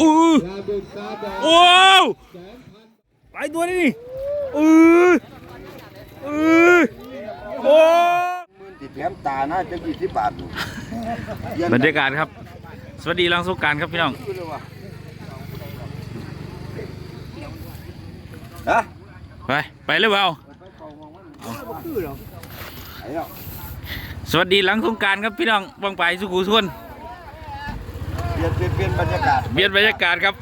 อู้ยาบุกตาบอดโอ้วแสนพันไปตัวนี้นี่อืออือโอ้มื่นติดแถมตานะจะกี่สิบบาทบรรยากาศครับ สวัสดีหลังสงกรารครับพี่น้องฮะไป ไปเลยเปล่าไอ้เนาะสวัสดีหลังสงกรารครับพี่น้องบางไปสุขุส่วนเป ลี่ยนเปลี่ยนเปลี่ยนบรรยากาศเปลี่ยนบรรยากาศครับ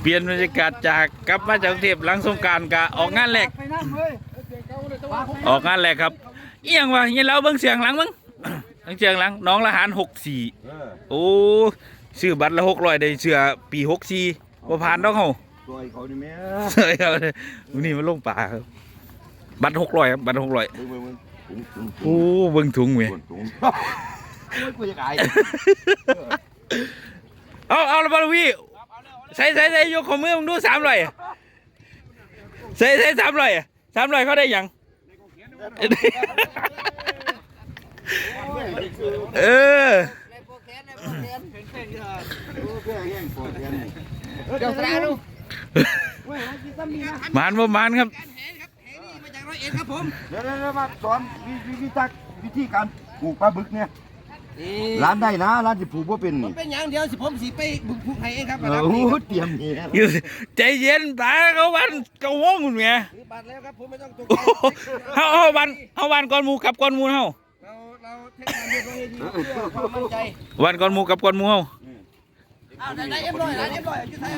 เปลี่ยนบรรยากาศจากกลับมาจากกรุงเทพหลังสงกรารกะออกงานแรกออกงานแรกครับเอียงวะเงี้ยเราเบิ้งเสียงหลังเบิ้งเบิ้งเสียงหลังน้องละหารหกสี่เออโอ้ซื้อบัตรละหกร้อยได้เสื้อปีหกสี่บ่ผ่านดอกเฮา ตัวไอ้เขานี่แม่เฮ้ยเอาเลยวันนี้มันลงป่าครับ บัตรหกร้อยครับบัตรหกร้อยมึงมึงมึงถุงถุงโอ้เบิ่งถุงเว้ยถุงถุงโอ้ยกูจะขาย เอาเอาละบอลพี่ใส่ใส่ใส่ยกข้อมือมึงดูสามร้อยอะใส่ใส่สามร้อยอะสามร้อยเขาได้หยังเออเดี๋ยวสระดูมานบ่มานครับเดี๋ยวเดี๋ยวเดี๋ยวมาสอนวิวิวิธีวิธีการปลูกปลาบึกเนี่ย ร้านได้นะร้านที่ปลูกว่าเป็นนี่เป็นอย่างเดียวสิผมสิไปบุกผูกให้เองครับเออโอ้โหเตรียมนี่อยู่ใจเย็นตาเขาวันเขาว่องคุณเมียถือบัตรแล้วครับผมไม่ต้องตกโอ้โหเฮาเฮาวันเฮาวันก่อนหมูกับก่อนหมูเฮาเราเราเทคนิคเรียบร้อยดีเพื่อความมั่นใจวันก่อนหมูกับก่อนหมูเฮาอ้าวได้ได้เอ็มร้อยได้เอ็มร้อยจุดไทย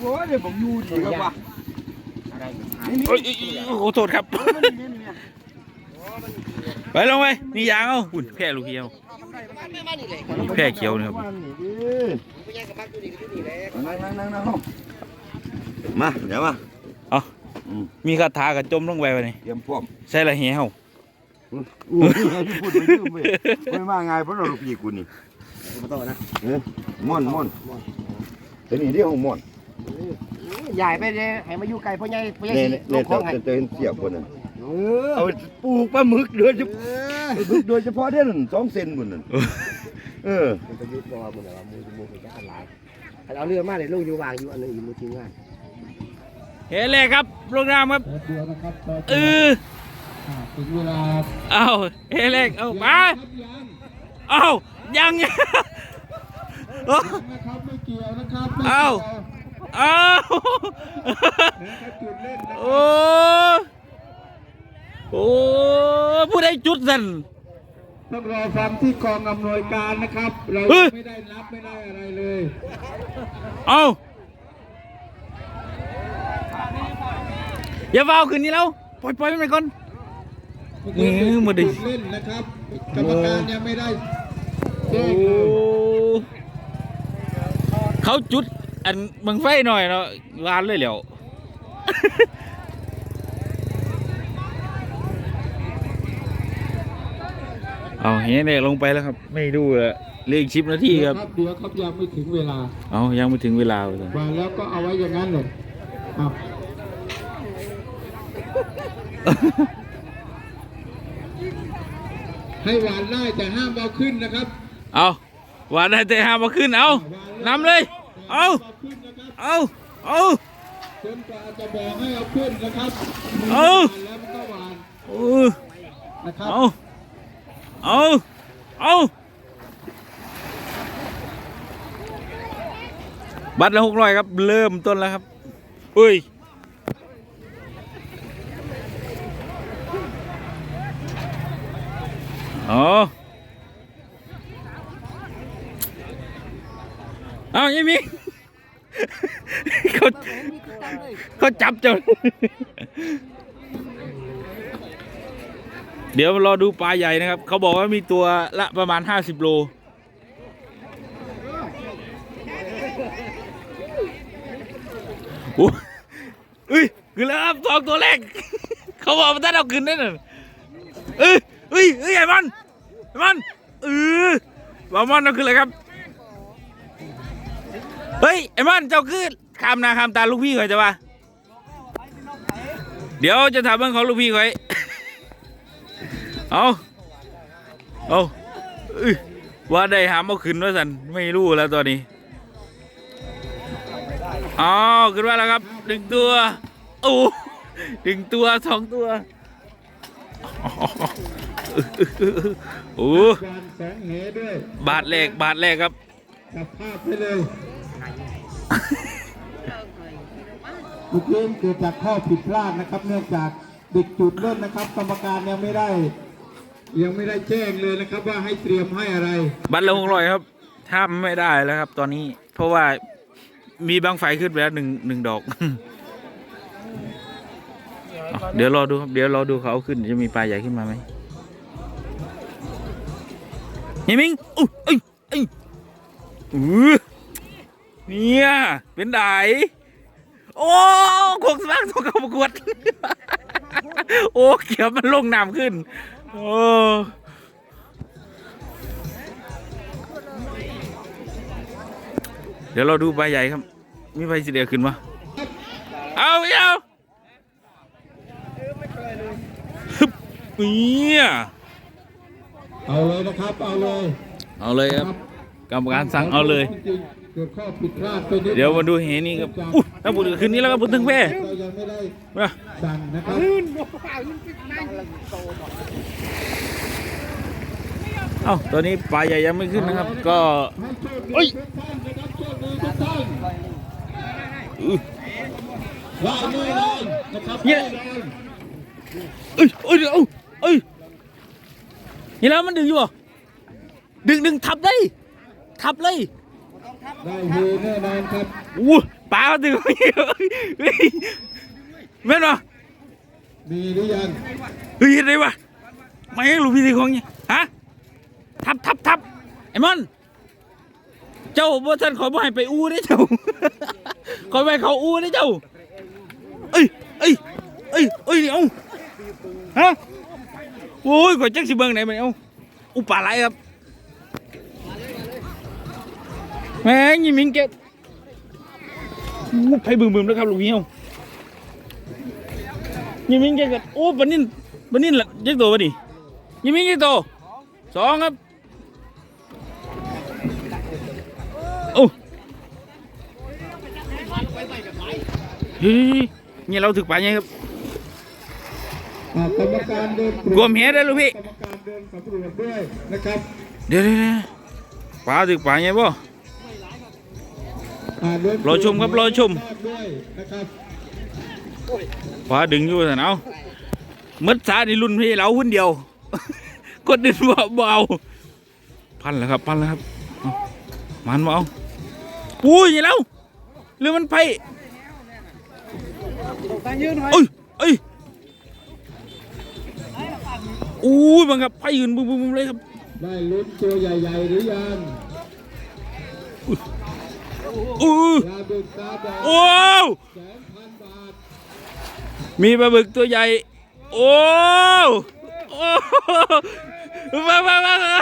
โอ้ยเดี๋ยวผมอยู่ดีครับว่ะโอ้ยขอโทษครับ ไปลงไปนี่ยางเอาหุ่นแพร่ลูกเขียวไม่มานี่เลยแพร่เขียวนะครับมานี่ดิไปแย่งกับบักอยู่นี่ก็อยู่นี่แหละนั่งนั่งนั่งนั่งมาเดี๋ยวมาเอาอืมมีคาถากระจมลงไปวะนี่เตรียมพร้อมใส่ละเหี่ยวอู้ยที่พูดไปลืมเว้ยไม่มาไงเพราะเราลูกพี่กูนี่มาต่อนะเออม่อนม่อนแต่นี่เรียกของม่อนใหญ่ไปเลยให้มาอยู่ไกลพ่อใหญ่พ่อใหญ่เนี่ยสิเนี่ยลงของให้จะเห็นเสียบคนนั้น เออเอาปลูกปลาหมึกโดยเฉพาะปลาหมึกโดยเฉพาะเด่นสองเซนบนนั้นเออมันจะยึดตัวมันแบบว่ามือมือจะกันหลายเอาเรือมาเลยลูกอยู่วางอยู่อันนึงอยู่มือทีมงานเฮ้เลยครับโรงแรมครับแป๊บเดียวนะครับแป๊บเอเดียวออ่าถึงเวลาเอาเฮ้เลยเอาไปครับยังเอายังเอานะครับไม่เกี่ยวนะครับไม่เอ้ากี่ยวเอานะครับจุดเล่นนะโอ้ โอ้ผู้ใดจุดสันต้องรอฟังที่กองอำนวยการนะครับ เราเฮ้ยไม่ได้รับไม่ได้อะไรเลย เอาอย่าเฝ้าขึ้นนี่แล้วปล่อยปล่อยมันไปก่อนเออมาดิจุดเล่นนะครับกรรมการยังไม่ได้แจ้โอ้งเลยเขาจุดอันบังไฟหน่อยเนาะวานเลยแหล้ว เอาเฮ้เนี่ยลงไปแล้วครับ ไม่ดูอะเหลขชิปนาทีครับเดี๋ยวครับยังไม่ถึงเวลา เอายังไม่ถึงเวลาเลยมาแล้วก็เอาไว้อย่างนั้นเลยครับให้หวานได้แต่ห้ามเอาขึ้นนะครับ เอาวานได้แต่ห้ามมาขึ้น เอานำเลย เอาเอาขึ้นนะครับเอาเอาจนกว่าจะบอกให้เอาขึ้นนะครับ เอาหวานแล้วมันก็หวานเออนะครับเอา เอาเอาบัตรละหกร้อยครับ เริ่มต้นแล้วครับอุ้ยอ๋อเอายังมีเขาเขาจับจ้า เดี๋ยวรอดูปลาใหญ่นะครับ เขาบอกว่ามีตัวละประมาณ 50 โล โอ้ยเอ้ยขึ้นแล้วครับสองตัวแรก เขาบอกว่าถ้เราขึ้นได้หน่ะเอ้ยเอ้ยเอ้ยไอ้มันไอ้มันเออว่ามันเราขึ้นเลยครับ เฮ้ย ไอ้มันเจ้าขึ้นคำนาคำตาลูกพี่เขาจะว่า เดี๋ยวจะถามเรื่องของลูกพี่เขา เอาเอาเอ้ยว่าได้หามเอาขึ้นว่าสันไม่รู้แล้วตอนนี้อ๋อขึ้นมาแล้วครับดึงตัวโอ้ดึงตัวสองตัวโอ้การแสงเหด้วยบาทแรกบาทแรกครับจับภาพไปเลยเมื่อกี้เกิดจากข้อผิดพลาดนะครับ เนื่องจากเด็กจุดเล่นนะครับ กรรมการยังไม่ได้ ยังไม่ได้แจ้งเลยนะครับว่าให้เตรียมให้อะไร บัตรละหกร้อยครับถ้าไม่ได้แล้วครับ ตอนนี้ เพราะว่ามีบางไฟขึ้นไปแล้วหนึ่งหนึ่งดอก เดี๋ยวรอดูครับ เดี๋ยวรอดูเขาเอาขึ้นจะมีปลาใหญ่ขึ้นมาไหมยังมิงอุ้ยเอ้ยเอ้ยอื้อเนี่ย เป็นไดโอ้ขกสร้างตัวเขาประกวด โอ้เขียวมันลงน้ำขึ้น โอ้เดี๋ยวเราดูใบใหญ่ครับ มีใบสีเหลืองขึ้นมาเอาเอาฮึบเนี่ยเอาเลยนะครับ เอาเลย เอาเลยครับ กรรมการสั่งเอาเลยจริงๆเกิดข้อผิดพลาดไปนิดเดี๋ยวมาดูเหนี่ครับอุ้ยถ้าบุญขึ้นนี้แล้วก็บุญถึงแพ่เรายังไม่ได้มาสั่งนะครับเอ้าตอนนี้ปลาใหญ่ยังไม่ขึ้นนะครับ ก็ให้โชคเอ้ดียทุกท่านนะครับโชคดีทุกท่านอื้อว่าแน่นอนนะครับเนี่ยแน่นอนเอ้ยเอ้ยเดี๋ยวเอาเอ้ยนี่แล้วมันดึงอยู่เหรอดึงดึงทับได้ทับเลยได้เฮแน่นอนครับอู้ปลาดึงเฮ้ยแม่นปะมีหรือยังเฮ้ยอะไรวะไม่ให้ลูกพี่ทีของเนี่ยฮะ ทับทับทับไอ้มอน เจ้าบ่ท่านขอบ่ให้ไปอู้ได้เจ้าขอไปเขาอู้ได้เจ้า เอ้ยเอ้ยเอ้ยเอ้ยเดี๋ยวฮะโอ้ยกว่าจักสิเบิ่งไหนมันเอาอุปาไหลครับแม่งยี่มิงเก็บอู้ไปบึมบึมแล้วครับลูกพี่เอายี่มิงเก็บกันโอ้ปะนินปะนินละยักตัวปะดิยี่มิงยักตัวสองครับ เฮ้ยนี่เราถึกป่าไงครับกรรมการเดินตรกลมเฮ็ดได้ลูกพี่กรรมการเดินสำรวจด้วยนะครับเดี๋ยวเดี๋ยวปลาถึกป่าไงบ่รอชมครับรอชมด้วยนะครับปลาดึงอยู่แต่เอามัดสาในรุ่นพี่เราหุ้นเดียวคนอื่นบ่บ่เอาพันแล้วครับพันแล้วครับมันบ่เอาอุ้ยอย่าแล้วหรือมันไผ่เอ้ยเอ้ยอุ้ยมันครับไผ่ยืนบุ้มบุ้มเลยครับ ได้ลุ้นตัวใหญ่ๆหรือยังอู้ยาบึกตาบอดโอ้แสนพันบาทมีปลาบึกตัวใหญ่ โอ้โอ้มามามามา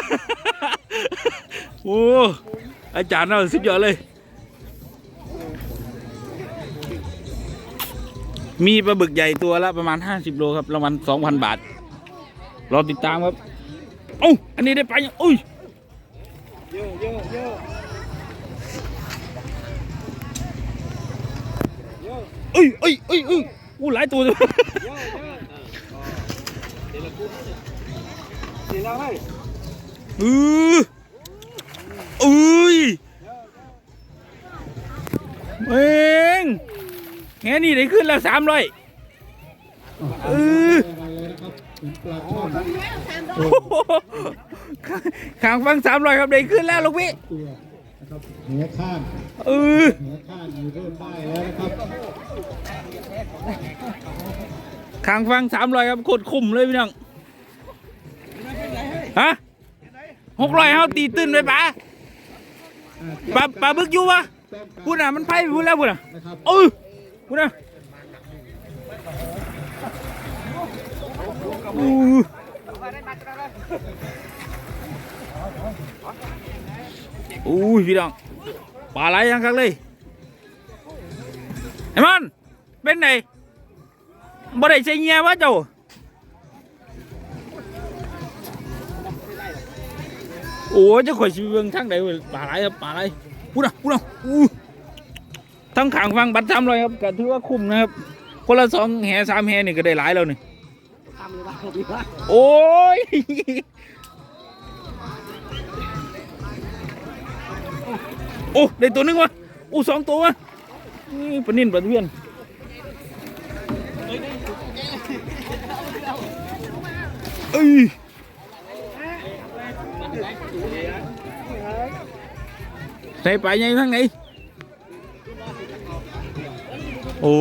โอ้อาจารย์เราสุดยอดเลย มีปลาบึกใหญ่ตัวละประมาณ 50 โลครับรางวัล2,000 บาท รอติดตามครับเอ้อันนี้ได้ไปยังอุ้ยเอ้ยเอ้ยเอ้ยเอ้ยอู้หลายตัวเลยเออเอ้ยเอง แค่นี้ได้ขึ้นแล้วสามร้อยเอออะไรเลยนะครับเป็นปลาช่อนโอ้โหขางฟังสามร้อยครับได้ขึ้นแล้วลูกพี่ตัวนะครับหัวข้างเออหัวข้างอยู่เริ่มได้แล้วนะครับขางฟังสามร้อยครับโคตรคุ้มเลยพี่น้องฮะหกร้อยเฮาตีตื้นไปปะปลาปลาบึกอยู่ปะต้องการพูดน่ะมันไพ่พูดแล้วพูดน่ะนะครับเออ พูดน่ะอู้อู้ยพี่น้องปลาไหลยังคักเลยไอ้มันเป็นไงบ่ได้ใทั้งขางฟังบัตรทำเลยครับก็ถือว่าคุ้มนะครับ คนละสองแห่สามแห่นี่ก็ได้หลายแล้วนี่ยโอ้ยโอ้ได้ตัวหนึงวะโอ้สองตัววะนี่ปนิ่นปลาเวียนเอ้ยใส่ไปยังทางไหน โอ้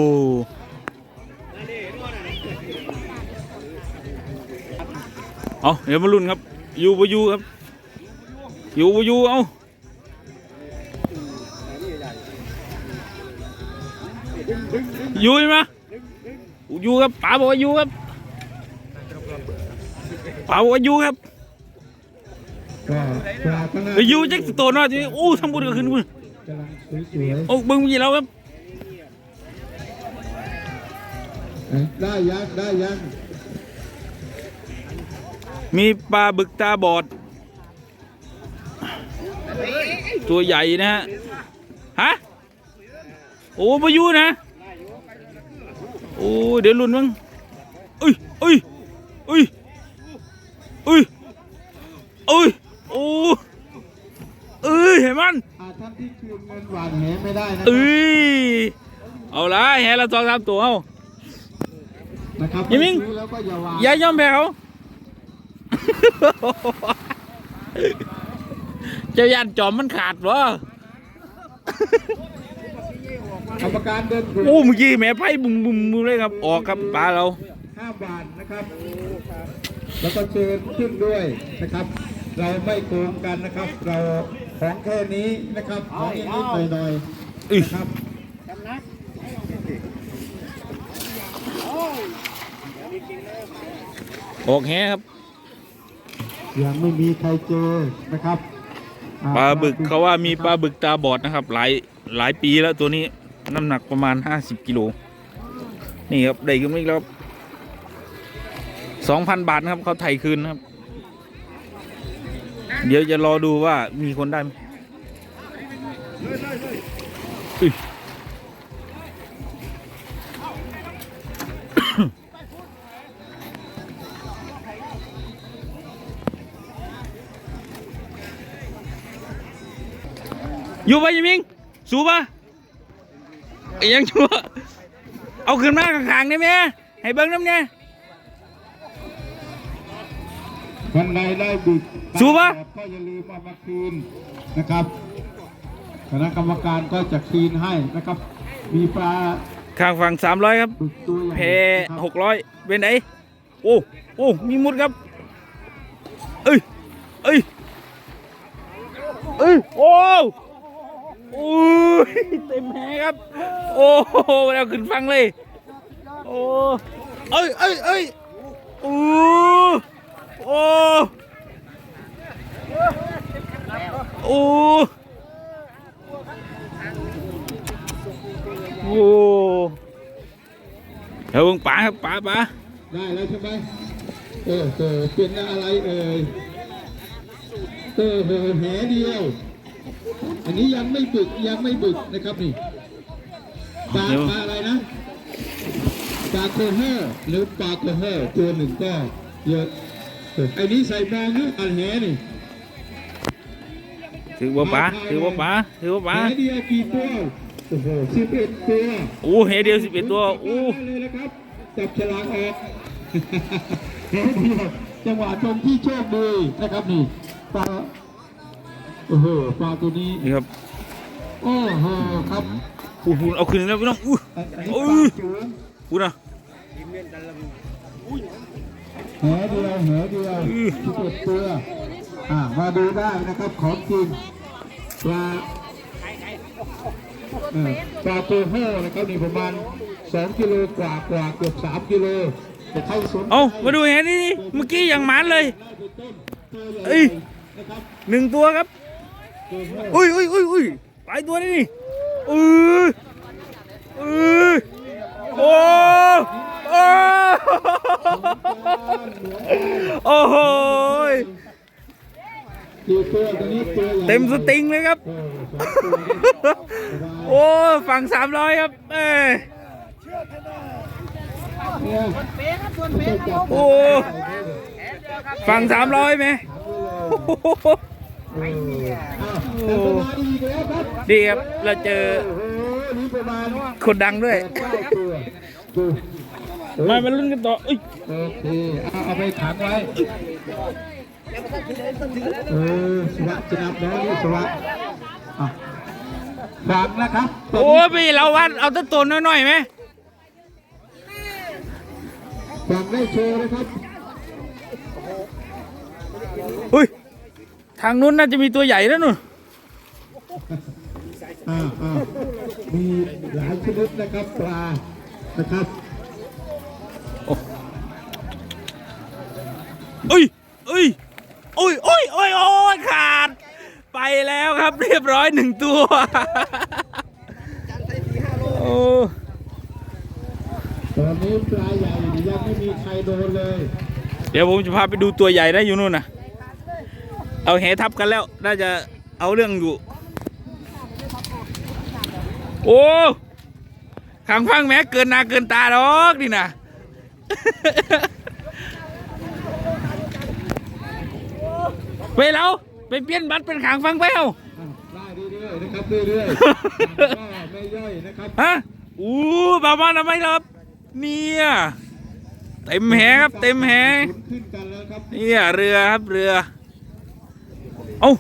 เอาเดี๋ยวมาลุ้นครับอยู่บ่อยู่ครับอยู่บ่อยู่เอาอยู่ไหมอยู่ครับป๋าบอกว่าอยู่ครับป๋าบอกว่าอยู่ครับก็ปลาก็น่าเอ้ยอยู่จักตัวน้อยทีโอ้ทำบุญก็ขึ้นบุญโอ้บิ่งมีแล้วครับ ๆ ได้ยังได้ยังมีปลาบึกตาบอด ตัวใหญ่นะฮะฮะโอ้พายุนะโอ้เดี๋ยวลุ้นมั้งเอ้ยเอ้ยเอ้ยเอ้ยเอ้ยโอ้เอ้ยเห็นมันอ่าท่านที่คืนเงินหวานแหไม่ได้นะคเอ้รับยเอาละแห่ละสองสามตัวเอา นะครับยังมิ่งซื้อแล้วก็อย่าวางอย่ายอมแพ้เขาเจ้ายันจอมมันขาดวะกรรมการเดินถูกโอ้เมื่อกี้แม่ไพ่บุ้มบุ้มบุ้มเลยครับ ออกครับปลาเราห้าบาทนะครับ แล้วก็เชิญขึ้นด้วยนะครับ เราไม่โกงกันนะครับ เราของแค่นี้นะครับของนิดๆหน่อยอื้อๆนะครับ ออกแฮครับ ยังไม่มีใครเจอนะครับอ่ปลาบึกเขาว่ามีปลาบึกตาบอดนะครับ หลายหลายปีแล้วตัวนี้น้ำหนักประมาณ50กิโลนี่ครับได้ขึ้นมาอีกแล้วสองพันบาทนะครับเขาไถ่คืนนะครับ เดี๋ยวจะรอดูว่ามีคนได้ไหม อยู่ปะยิมิงสู้ปะไอ้ยังชัวเอาขึ้นมาข้างๆได้ไหมให้เบิ้งน้ำเนี่ยวันใดได้บึกสู้ปะก็อย่าลืมเอามาคืนนะครับคณะกรรมการก็จะคืนให้นะครับ มีปลาข้างฝั่งสามร้อยครับบึกตัวใหญ่เพนะครับหกร้อยเป็นไหนโอ้โอ้มีมุดครับ เอ้ยเอ้ยเอ้ยโอ้ โอ้ยเต็มแหครับ โอ้โหแล้วขึ้นฟังเลย โอ้เอ้ยเอ้ยเอ้ยโอ้โอ้โอ้โอ้เดี๋ยวเบิ่งป๋าครับป๋าป๋าได้แล้วใช่ไหมเออเออเป็นอะไรเอ่ยเออเออแหเดียว อันนี้ยังไม่บึกยังไม่บึกนะครับนี่ปลาปลาอะไรนะปลาโคเฮอร์หรือปลาโคเฮอร์ตัวหนึ่งก็เยอะเออไอ้นี้ใส่มองนะอันแหนี่ถือว่าป๋าถือว่าป๋าถือว่าป๋าแหเดียวกี่ตัวโอ้โหสิบเอ็ดตัวโอ้เฮเดียวสิบเอ็ดตัวโอ้ได้เลยนะครับจับฉลากออกแหเดียวจังหวะตรงที่โชคดีนะครับนี่ปลา โอ้โหปลาตัวนี้นี่ครับโอ้โหครับพูดพูดเอาขึ้นแล้วพี่น้องอู้อันอันนี้โอ้ปลายจูงพูดนะแหเดียวแหเดียวสิบเอ็ดตัวอ่ามาดูได้นะครับของจริงปลาเออปลาตัวเฮ้อนะครับนี่ประมาณสองกิโลกว่ากว่าเกือบสามกิโลแต่ใครสนเอามาดูเฮนี่นี่เมื่อกี้อย่างหมันเลยตัวใหญ่เอ้ยนะครับหนึ่งตัวครับตัวเฮ้ อุ้ยอุ้ยอุ้ยอุ้ยไปตัวนี้นี่อืออือโอ้โอ้โอ้โหเต็มสติงเลยครับ โอ้ฝั่งสามร้อยครับเอ้ยโอ้ฝั่งสามร้อยไหม โอ้โหเอออ้าวแต่ประมาณอีกแล้วครับดีครับ เราเจอโอ้โหนี่ประมาณคนดังด้วยเก้าตัวตัวมามาลุ้นกันต่อเอ้ยโอเคเอาเอาไปขังไว้เออสวัสดิ์จะนับแล้วนี่สวัสดิ์อะขังนะครับโอ้พี่เราวัดเอาแตั้ตัวน้อยๆไหมขังได้โชว์นะครับอุ้ย ทางนู้นน่าจะมีตัวใหญ่แล้วนู่นอ่าอ่ามีหลายชนิดนะครับปลานะครับเอ้ยเอ้ยโอ้ยโอ้ยโอ้ยโอ้ยขาด ไปแล้วครับเรียบร้อยหนึ่งตัวโอ้ตอนนี้ปลาใหญ่ยังไม่มีใครโดนเลย เดี๋ยวผมจะพาไปดูตัวใหญ่นะอยู่นู่นนะ เอาแหทับกันแล้ว น่าจะเอาเรื่องอยู่ โอ้ขังฟังแม้เกินหนาเกินตาหรอกนี่นะไปแล้วไปเปลี่ยนบัตรเป็นขางฟังไปเอาอะได้เรื่อยๆนะครับเรื่อยๆก็ไม่ย่อยนะครับฮะอู้บาบานทำไมครับ เนี่ยเต็มแหครับ เต็มแหหมุนขึ้นกันแล้วครับเนี่ยเรือครับเรือ เอ้า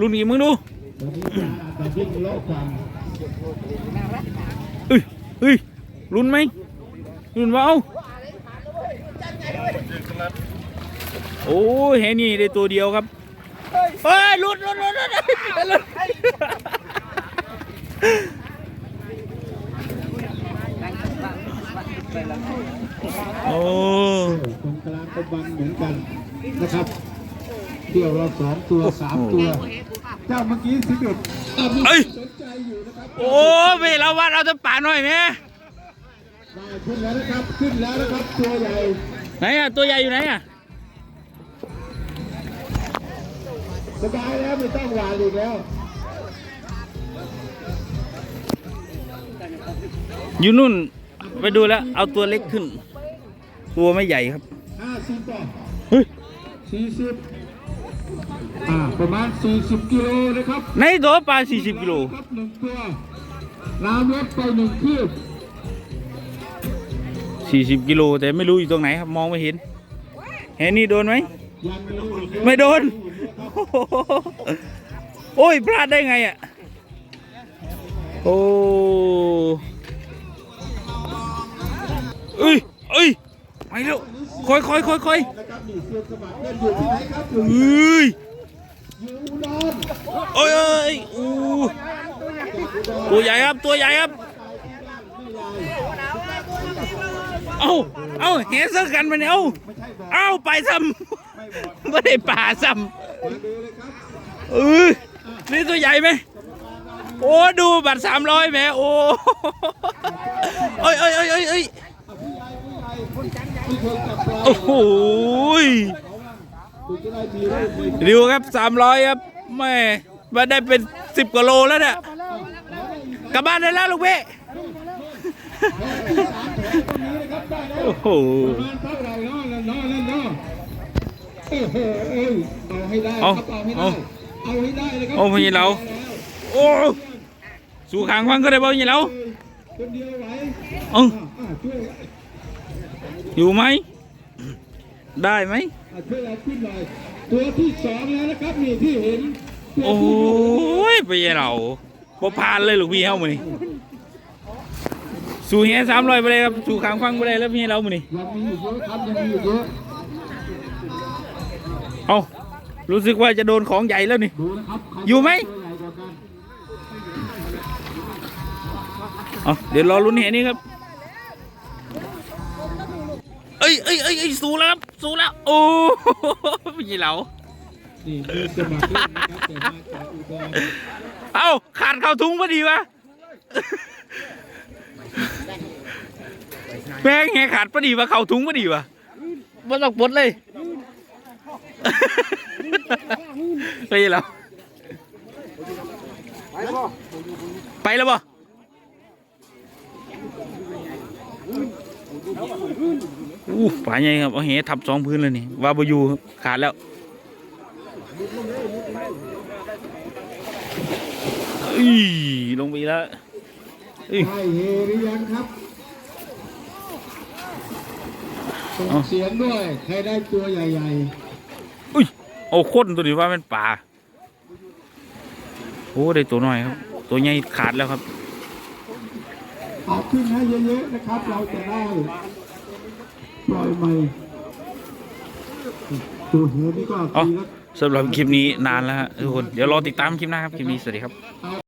ลุนอีกมึงดูอนนี้ปลาอาจจะวิ่งเลาะฝั่งเอ้ยเอ้ยลุนไหมลุนว่าเอาโอ้ยแหนี่ได้ตัวเดียวครับเฮ้ยลุนลุนลุนลุนลุนโอ้ตรงกลางก็บันเหมือนกันนะครับ เที่ยวเราสองตัวสามตัว เจ้าเมื่อกี้สิบเอ็ดอะมีเอ้ยสนใจอยู่นะครับโอ้ไปเราวัดเอาแต่ป่าหน่อยไหมได้ขึ้นแล้วนะครับขึ้นแล้วนะครับตัวใหญ่ไหนอะตัวใหญ่อยู่ไหนอะสบายแล้วไม่ต้องหวานอีกแล้วอยู่นู่นไปดูแล้ว เอาตัวเล็กขึ้น ตัวไม่ใหญ่ครับห้าสิบป่ะเฮ้ยสี่สิบ อ่าประมาณสี่สิบกิโลนะครับในตัวปลา40 กิโลครับหนึ่งตัวน้ำลดไปหนึ่งคืบ40 กิโลแต่ไม่รู้อยู่ตรงไหนครับมองไม่เห็นเห็นนี่โดนไหม ยังไม่รู้อีกเยอะไม่โดนโอ้โหโอ้ยพลาดได้ไงอะ โอ้เอ้ยเอ้ยไปแล้วคอยคอยคอยคอยนะครับนี่เสื้อสมัครเล่นอยู่ที่ไหนครับอยู่ เอ้ยอยู่อุดร โอ้ยเอ้ยตัวใหญ่ครับตัวใหญ่ครับ เอาเอาเห็นเสื้อกันไปเนี่ยเอาเอาไปซ้ำไม่ได้ป่าซ้ำเออนี่ตัวใหญ่ไหมโอ้ดูบัตรสามร้อยแหมโอ้เอ้ยเอ้ยเอ้ยเอ้ยโอ้โหย ด้มีรูปมีดูครับสามร้อยครับแม่มาได้เป็นสิบกว่าโลแล้วเนี่ยกลับบ้านได้แล้วลูกเว้โอ้โหประมาณเท่าไหร่เนาะเนาะเนาะเนาะโอ้โหเอ้ยเอาให้ได้ครับเอาให้ได้เอาให้ได้เลยครับโอ้พี่เราโอ้สู่ขางฟังก็ได้บ่ยี่เราคนเดียวไหวเอ้าอ่าช่วยอยู่ไหมได้ไหมอ่า ช่วยเราขึ้นหน่อยตัวที่สองแล้วนะครับนี่ที่เห็นตัวโอ้ที่หนึ่งยไปยี่เราบ่ผ่านเลยลูกพี่เฮามื้อนี้สู่เฮียสามร้อยไปเลยครับสู่ขางฟังไปเลยแล้วพี่เรามื้อนี้ยังมีอยู่เยอะครับยังมีอยู่เยอะเอารู้สึกว่าจะโดนของใหญ่แล้วนี่ดูนะครับใครอยู่ไหมตัวใหญ่กว่ากันเอาเดี๋ยวรอลุ้นเห็นนี่ครับ ยเอ้ยเอ้ยเอ้ยสูงแล้วครับสูงแล้ว โอ้พี่เหลานี่มีสมัครเล่นนะครับแต่มาจากอุดรเอ้าขาดเข้าถุงพอดีวะแม่งแหขาดพอดีวะเข้าถุงพอดีวะไม่ต้องปลดเลยเฮ้ยเราไปแล้วบ่ อู้ป่าใหญ่ครับเอาเหทับสองพื้นเลยนี่วาบอยูครับขาดแล้วอีลงไปอีกแล้วอีได้เฮหรือยังครับส่งเอาเสียงด้วย ใครได้ตัวใหญ่อุ้ยโอ้คนตัวนี้ว่าเป็นป่าโอ้ได้ตัวน้อยครับ ตัวใหญ่ขาดแล้วครับๆ เอาขึ้นให้เยอะๆนะครับ เราจะได้ปล่อยใหม่ตัวเฮนี่ก็อ๋อทีละสำหรับคลิปนี้นานแล้วฮะทุกคน เดี๋ยวรอติดตามคลิปหน้าครับ คลิปนี้ สวัสดีครับ